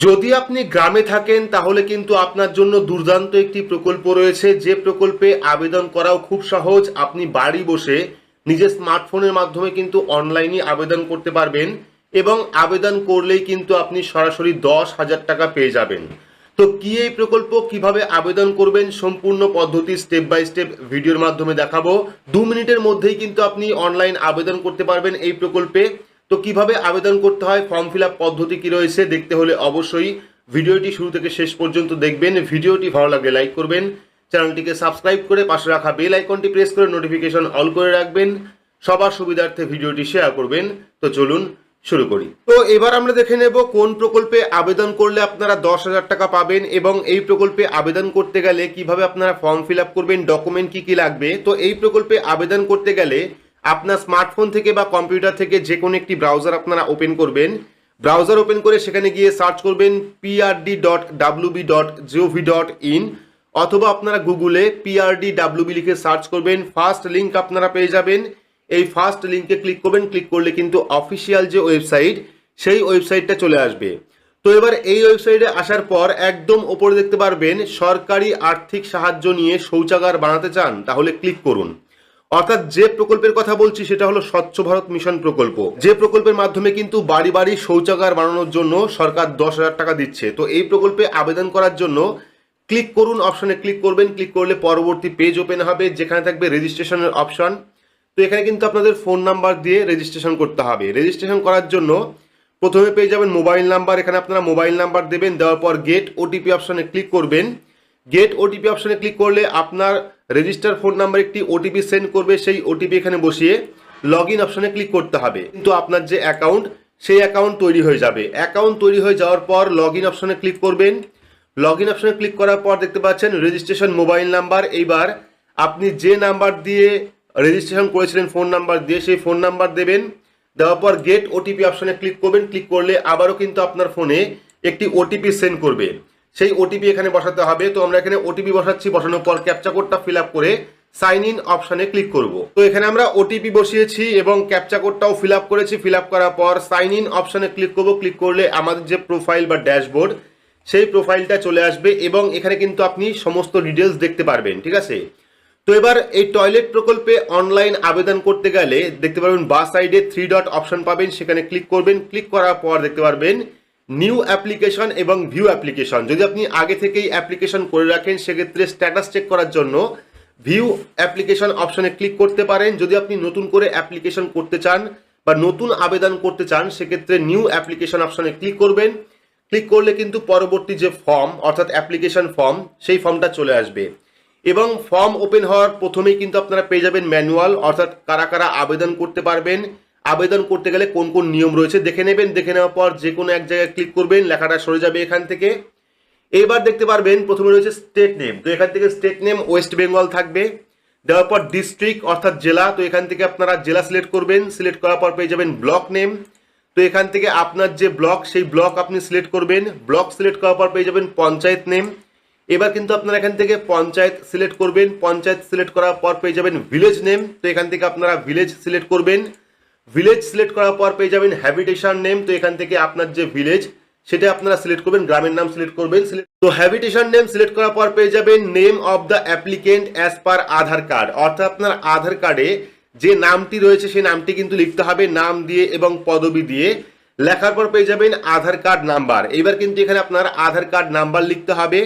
যদি আপনি গ্রামে থাকেন, তাহলে কিন্তু আপনার জন্য দুর্দান্ত একটি প্রকল্প রয়েছে। যে প্রকল্পে আবেদন করাও খুব সহজ। আপনি বাড়ি বসে নিজের স্মার্টফোনের মাধ্যমে কিন্তু অনলাইনে আবেদন করতে পারবেন এবং আবেদন করলেই কিন্তু আপনি সরাসরি দশ হাজার টাকা পেয়ে যাবেন। তো কি এই প্রকল্প, কীভাবে আবেদন করবেন, সম্পূর্ণ পদ্ধতি স্টেপ বাই স্টেপ ভিডিওর মাধ্যমে দেখাবো। দু মিনিটের মধ্যেই কিন্তু আপনি অনলাইন আবেদন করতে পারবেন এই প্রকল্পে। তো কীভাবে আবেদন করতে হয় ফর্ম ফিল আপ পদ্ধতি কী রয়েছে দেখতে হলে অবশ্যই ভিডিওটি শুরু থেকে শেষ পর্যন্ত দেখবেন। ভিডিওটি ভালো লাগলে লাইক করবেন। চ্যানেলটিকে সাবস্ক্রাইব করে পাশে রাখা বেল আইকনটি প্রেস করে নোটিফিকেশন অল করে রাখবেন। সবার সুবিধার্থে ভিডিওটি শেয়ার করবেন। তো চলুন শুরু করি। তো এবার আমরা দেখে নেব কোন প্রকল্পে আবেদন করলে আপনারা দশ হাজার টাকা পাবেন এবং এই প্রকল্পে আবেদন করতে গেলে কীভাবে আপনারা ফর্ম ফিল আপ করবেন ডকুমেন্ট কি কি লাগবে? তো এই প্রকল্পে আবেদন করতে গেলে আপনার স্মার্টফোন থেকে বা কম্পিউটার থেকে যে কোনো একটি ব্রাউজার আপনারা ওপেন করবেন। ব্রাউজার ওপেন করে সেখানে গিয়ে সার্চ করবেন PRD dot WB dot gov dot in অথবা আপনারা গুগলে পিআরডি ডাব্লুবি লিখে সার্চ করবেন। ফার্স্ট লিঙ্ক আপনারা পেয়ে যাবেন। এই ফার্স্ট লিঙ্কে ক্লিক করবেন। ক্লিক করলে কিন্তু অফিসিয়াল যে ওয়েবসাইট সেই ওয়েবসাইটটা চলে আসবে। তো এবার এই ওয়েবসাইটে আসার পর একদম ওপরে দেখতে পারবেন, সরকারি আর্থিক সাহায্য নিয়ে শৌচাগার বানাতে চান, তাহলে ক্লিক করুন। অর্থাৎ যে প্রকল্পের কথা বলছি, সেটা হলো স্বচ্ছ ভারত মিশন প্রকল্প। যে প্রকল্পের মাধ্যমে কিন্তু বাড়ি বাড়ি শৌচাগার বানানোর জন্য সরকার দশ হাজার টাকা দিচ্ছে। তো এই প্রকল্পে আবেদন করার জন্য ক্লিক করুন, অপশনে ক্লিক করবেন। ক্লিক করলে পরবর্তী পেজ ওপেন হবে, যেখানে থাকবে রেজিস্ট্রেশনের অপশন। তো এখানে কিন্তু আপনাদের ফোন নাম্বার দিয়ে রেজিস্ট্রেশন করতে হবে। রেজিস্ট্রেশন করার জন্য প্রথমে পেয়ে যাবেন মোবাইল নাম্বার। এখানে আপনারা মোবাইল নাম্বার দেবেন, দেওয়ার পর গেট ওটিপি অপশনে ক্লিক করবেন। গেট ওটিপি অপশনে ক্লিক করলে আপনার রেজিস্টার ফোন নাম্বার একটি ওটিপি সেন্ড করবে, সেই ওটিপি এখানে বসিয়ে লগ ইন অপশনে ক্লিক করতে হবে। কিন্তু আপনার যে অ্যাকাউন্ট সেই অ্যাকাউন্ট তৈরি হয়ে যাবে। অ্যাকাউন্ট তৈরি হয়ে যাওয়ার পর লগ ইন অপশনে ক্লিক করবেন। লগ ইন অপশনে ক্লিক করার পর দেখতে পাচ্ছেন রেজিস্ট্রেশন মোবাইল নাম্বার এইবার আপনি যে নাম্বার দিয়ে রেজিস্ট্রেশন করেছিলেন ফোন নাম্বার দিয়ে, সেই ফোন নাম্বার দেবেন। দেওয়ার পর গেট ওটিপি অপশনে ক্লিক করবেন। ক্লিক করলে আবারও কিন্তু আপনার ফোনে একটি ওটিপি সেন্ড করবে। সেই ওটিপি এখানে বসাতে হবে। তো আমরা এখানে ওটিপি বসাচ্ছি, বসানোর পর ক্যাপচা কোডটা ফিল করে সাইন ইন অপশনে ক্লিক করব। তো এখানে আমরা ওটিপি বসিয়েছি এবং ক্যাপচা কোডটাও ফিল করেছি। ফিল করার পর সাইন ইন অপশনে ক্লিক করব। ক্লিক করলে আমাদের যে প্রোফাইল বা ড্যাশবোর্ড সেই প্রোফাইলটা চলে আসবে এবং এখানে কিন্তু আপনি সমস্ত ডিটেলস দেখতে পারবেন, ঠিক আছে? তো এবার এই টয়লেট প্রকল্পে অনলাইন আবেদন করতে গেলে দেখতে পারবেন বা সাইডে থ্রি ডট অপশন পাবেন। সেখানে ক্লিক করবেন। ক্লিক করার পর দেখতে পারবেন নিউ অ্যাপ্লিকেশন এবং ভিউ অ্যাপ্লিকেশন যদি আপনি আগে থেকেই অ্যাপ্লিকেশন করে রাখেন, সেক্ষেত্রে স্ট্যাটাস চেক করার জন্য ভিউ অ্যাপ্লিকেশন অপশনে ক্লিক করতে পারেন। যদি আপনি নতুন করে অ্যাপ্লিকেশন করতে চান বা নতুন আবেদন করতে চান, সেক্ষেত্রে নিউ অ্যাপ্লিকেশন অপশনে ক্লিক করবেন। ক্লিক করলে কিন্তু পরবর্তী যে ফর্ম অর্থাৎ অ্যাপ্লিকেশন ফর্ম সেই ফর্মটা চলে আসবে। এবং ফর্ম ওপেন হওয়ার প্রথমেই কিন্তু আপনারা পেয়ে যাবেন ম্যানুয়াল অর্থাৎ কারা কারা আবেদন করতে পারবেন আবেদন করতে গেলে কোন কোন নিয়ম রয়েছে দেখে নেবেন। দেখে নেওয়ার পর যে কোনো এক জায়গায় ক্লিক করবেন, লেখাটা সরে যাবে এখান থেকে। এবার দেখতে পারবেন প্রথমে রয়েছে স্টেট নেম। তো এখান থেকে স্টেট নেম ওয়েস্ট বেঙ্গল থাকবে। দেওয়ার পর ডিস্ট্রিক্ট অর্থাৎ জেলা। তো এখান থেকে আপনারা জেলা সিলেক্ট করবেন। সিলেক্ট করার পর পেয়ে যাবেন ব্লক নেম। তো এখান থেকে আপনার যে ব্লক, সেই ব্লক আপনি সিলেক্ট করবেন। ব্লক সিলেক্ট করার পর পেয়ে যাবেন পঞ্চায়েত নেম। এবার কিন্তু আপনারা এখান থেকে পঞ্চায়েত সিলেক্ট করবেন। পঞ্চায়েত সিলেক্ট করার পর পেয়ে যাবেন ভিলেজ নেম। তো এখান থেকে আপনারা ভিলেজ সিলেক্ট করবেন। ভিলেজ সিলেক্ট করার পর পেয়ে যাবেন হ্যাবিটেশন নেম তো এখান থেকে আপনার যে ভিলেজ সেটা আপনারা সিলেক্ট করবেন, গ্রামের নাম সিলেক্ট করবেন তো হ্যাবিটেশন নেম সিলেক্ট করার পর পেয়ে যাবেন name of the applicant as per Aadhaar card অর্থাৎ আপনার আধার কার্ডে যে নামটি রয়েছে, সেই নামটি কিন্তু লিখতে হবে, নাম দিয়ে এবং পদবি দিয়ে। লেখার পর পেয়ে যাবেন আধার কার্ড নাম্বার এবার কিন্তু এখানে আপনার আধার কার্ড নাম্বার লিখতে হবে।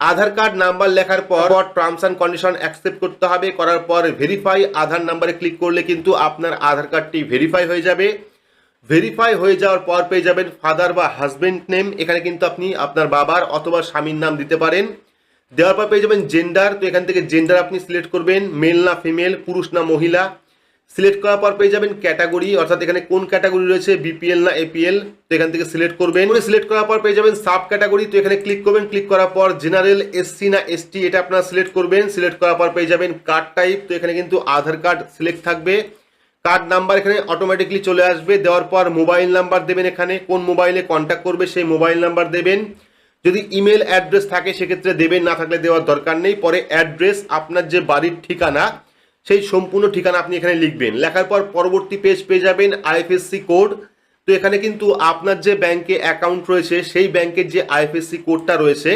আধার কার্ড নাম্বার লেখার পর টার্মস অ্যান্ড কন্ডিশন অ্যাকসেপ্ট করতে হবে। করার পর ভেরিফাই আধার নাম্বারে ক্লিক করলে কিন্তু আপনার আধার কার্ডটি ভেরিফাই হয়ে যাবে। ভেরিফাই হয়ে যাওয়ার পর পেয়ে যাবেন ফাদার বা হাজবেন্ড নেম এখানে কিন্তু আপনি আপনার বাবার অথবা স্বামীর নাম দিতে পারেন। দেওয়ার পর পেয়ে যাবেন জেন্ডার তো এখান থেকে জেন্ডার আপনি সিলেক্ট করবেন। মেল না ফিমেল পুরুষ না মহিলা। সিলেক্ট করার পর পেয়ে যাবেন ক্যাটাগরি অর্থাৎ এখানে কোন ক্যাটাগরি রয়েছে বিপিএল না এপিএল তো এখান থেকে সিলেক্ট করবেন। সিলেক্ট করার পর পেয়ে যাবেন সাব ক্যাটাগরি তো এখানে ক্লিক করবেন ক্লিক করার পর জেনারেল এসসি না এসটি এটা আপনারা সিলেক্ট করবেন। সিলেক্ট করার পর পেয়ে যাবেন কার্ড টাইপ তো এখানে কিন্তু আধার কার্ড সিলেক্ট থাকবে। কার্ড নাম্বার এখানে অটোমেটিকলি চলে আসবে, দেওয়ার পর মোবাইল নাম্বার দেবেন এখানে, কোন মোবাইলে কন্ট্যাক্ট করবে সেই মোবাইল নাম্বার দেবেন। যদি ইমেল অ্যাড্রেস থাকে, সেক্ষেত্রে দেবেন, না থাকলে দেওয়ার দরকার নেই। পরে অ্যাড্রেস আপনার যে বাড়ির ঠিকানা সেই সম্পূর্ণ ঠিকানা আপনি এখানে লিখবেন। লেখার পর পরবর্তী পেজ পেয়ে যাবেন আইএফএসসি কোড তো এখানে কিন্তু আপনার যে ব্যাংকে অ্যাকাউন্ট রয়েছে, সেই ব্যাংকের যে আইএফএসসি কোডটা রয়েছে,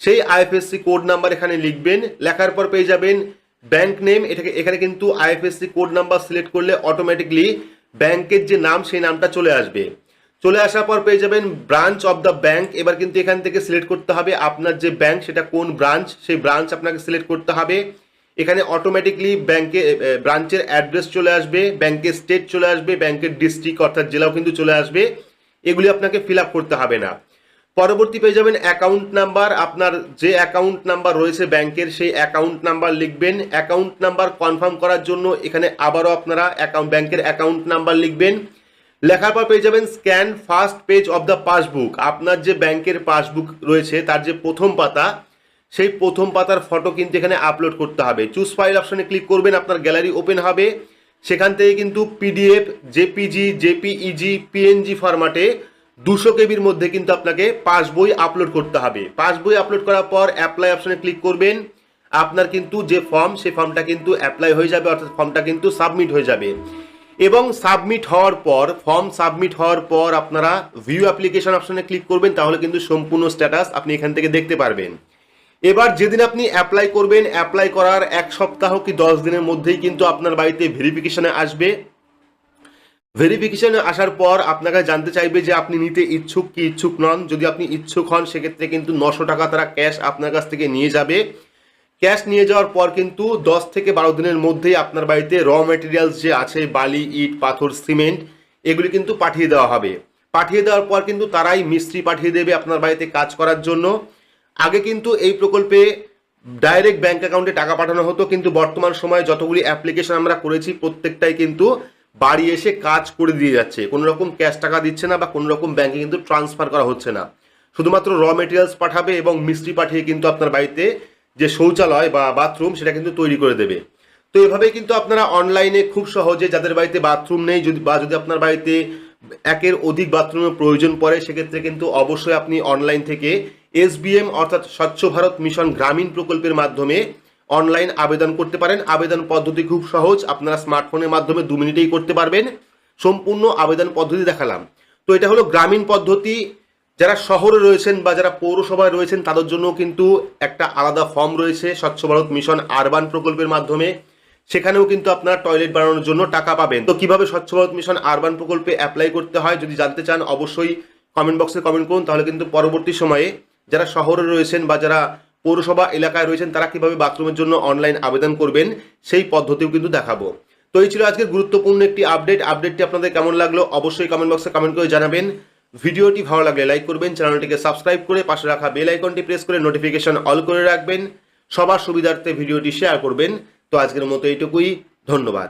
সেই আইএফএসসি কোড নাম্বার এখানে লিখবেন। লেখার পর পেয়ে যাবেন ব্যাংক নেম এটাকে এখানে কিন্তু আইএফএসসি কোড নাম্বার সিলেক্ট করলে অটোমেটিকলি ব্যাংকের যে নাম, সেই নামটা চলে আসবে। চলে আসার পর পেয়ে যাবেন ব্রাঞ্চ অফ দ্য ব্যাংক এবার কিন্তু এখান থেকে সিলেক্ট করতে হবে আপনার যে ব্যাংক সেটা কোন ব্রাঞ্চ সেই ব্রাঞ্চ আপনাকে সিলেক্ট করতে হবে। এখানে অটোমেটিকলি ব্যাংকে ব্রাঞ্চের অ্যাড্রেস চলে আসবে ব্যাংকের স্টেট চলে আসবে ব্যাংকের ডিস্ট্রিক্ট অর্থাৎ জেলাও কিন্তু চলে আসবে। এগুলি আপনাকে ফিল করতে হবে না। পরবর্তী পেয়ে যাবেন অ্যাকাউন্ট নাম্বার আপনার যে অ্যাকাউন্ট নাম্বার রয়েছে ব্যাংকের সেই অ্যাকাউন্ট নাম্বার লিখবেন। অ্যাকাউন্ট নাম্বার কনফার্ম করার জন্য এখানে আবারও আপনারা অ্যাকাউন্ট ব্যাংকের অ্যাকাউন্ট নাম্বার লিখবেন। লেখার পর পেয়ে যাবেন scan first page of the passbook আপনার যে ব্যাংকের পাসবুক রয়েছে, তার যে প্রথম পাতা সেই প্রথম পাতার ফটো কিন্তু এখানে আপলোড করতে হবে। চুজ ফাইল অপশানে ক্লিক করবেন, আপনার গ্যালারি ওপেন হবে। সেখান থেকে কিন্তু পিডিএফ জেপিজি জেপিইজি পিএনজি ফরম্যাটে দুশো কেবির মধ্যে কিন্তু আপনাকে পাস বই আপলোড করতে হবে। পাস বই আপলোড করার পর অ্যাপ্লাই অপশানে ক্লিক করবেন। আপনার কিন্তু যে ফর্ম সেই ফর্মটা কিন্তু অ্যাপ্লাই হয়ে যাবে, অর্থাৎ ফর্মটা কিন্তু সাবমিট হয়ে যাবে। এবং সাবমিট হওয়ার পর ফর্ম সাবমিট হওয়ার পর আপনারা ভিউ অ্যাপ্লিকেশন অপশানে ক্লিক করবেন, তাহলে কিন্তু সম্পূর্ণ স্ট্যাটাস আপনি এখান থেকে দেখতে পারবেন। এবার যেদিন আপনি অ্যাপ্লাই করবেন অ্যাপ্লাই করার এক সপ্তাহ কি দশ দিনের মধ্যেই কিন্তু আপনার বাড়িতে ভেরিফিকেশনে আসবে। ভেরিফিকেশানে আসার পর আপনাকে জানতে চাইবে যে আপনি নিতে ইচ্ছুক কি ইচ্ছুক নন। যদি আপনি ইচ্ছুক হন, সেক্ষেত্রে কিন্তু নশো টাকা তারা ক্যাশ আপনার কাছ থেকে নিয়ে যাবে। ক্যাশ নিয়ে যাওয়ার পর কিন্তু দশ থেকে বারো দিনের মধ্যেই আপনার বাড়িতে র মেটেরিয়ালস যে আছে, বালি, ইট, পাথর সিমেন্ট এগুলি কিন্তু পাঠিয়ে দেওয়া হবে। পাঠিয়ে দেওয়ার পর কিন্তু তারাই মিস্ত্রি পাঠিয়ে দেবে আপনার বাড়িতে কাজ করার জন্য। আগে কিন্তু এই প্রকল্পে ডাইরেক্ট ব্যাংক অ্যাকাউন্টে টাকা পাঠানো হতো, কিন্তু বর্তমান সময়ে যতগুলি অ্যাপ্লিকেশন আমরা করেছি, প্রত্যেকটাই কিন্তু বাড়ি এসে কাজ করে দিয়ে যাচ্ছে। কোনো রকম ক্যাশ টাকা দিচ্ছে না বা কোনো রকম ব্যাংকে কিন্তু ট্রান্সফার করা হচ্ছে না। শুধুমাত্র র মেটেরিয়ালস পাঠাবে এবং মিস্ত্রি পাঠিয়ে কিন্তু আপনার বাড়িতে যে শৌচালয় বা বাথরুম সেটা কিন্তু তৈরি করে দেবে। তো এভাবেই কিন্তু আপনারা অনলাইনে খুব সহজে যাদের বাড়িতে বাথরুম নেই, যদি বা যদি আপনার বাড়িতে একের অধিক বাথরুমের প্রয়োজন পড়ে, সেক্ষেত্রে কিন্তু অবশ্যই আপনি অনলাইন থেকে এসবিএম অর্থাৎ স্বচ্ছ ভারত মিশন গ্রামীণ প্রকল্পের মাধ্যমে অনলাইন আবেদন করতে পারেন। আবেদন পদ্ধতি খুব সহজ, আপনারা স্মার্টফোনের মাধ্যমে দু মিনিটেই করতে পারবেন। সম্পূর্ণ আবেদন পদ্ধতি দেখালাম। তো এটা হলো গ্রামীণ পদ্ধতি। যারা শহরে রয়েছেন বা যারা পৌরসভায় রয়েছেন, তাদের জন্য কিন্তু একটা আলাদা ফর্ম রয়েছে, স্বচ্ছ ভারত মিশন আরবান প্রকল্পের মাধ্যমে। সেখানেও কিন্তু আপনারা টয়লেট বানানোর জন্য টাকা পাবেন। তো কীভাবে স্বচ্ছ ভারত মিশন আরবান প্রকল্পে অ্যাপ্লাই করতে হয়, যদি জানতে চান, অবশ্যই কমেন্ট বক্সে কমেন্ট করুন। তাহলে কিন্তু পরবর্তী সময়ে যারা শহরে রয়েছেন বা যারা পৌরসভা এলাকায় রয়েছেন, তারা কীভাবে বাথরুমের জন্য অনলাইন আবেদন করবেন, সেই পদ্ধতিও কিন্তু দেখাবো। তো এই ছিল আজকের গুরুত্বপূর্ণ একটি আপডেট আপডেটটি আপনাদের কেমন লাগল অবশ্যই কমেন্ট বক্সে কমেন্ট করে জানাবেন। ভিডিওটি ভালো লাগলে লাইক করবেন চ্যানেলটিকে সাবস্ক্রাইব করে পাশে রাখা বেল আইকনটি প্রেস করে নোটিফিকেশন অল করে রাখবেন। সবার সুবিধার্থে ভিডিওটি শেয়ার করবেন। তো আজকের মতো এইটুকুই। ধন্যবাদ।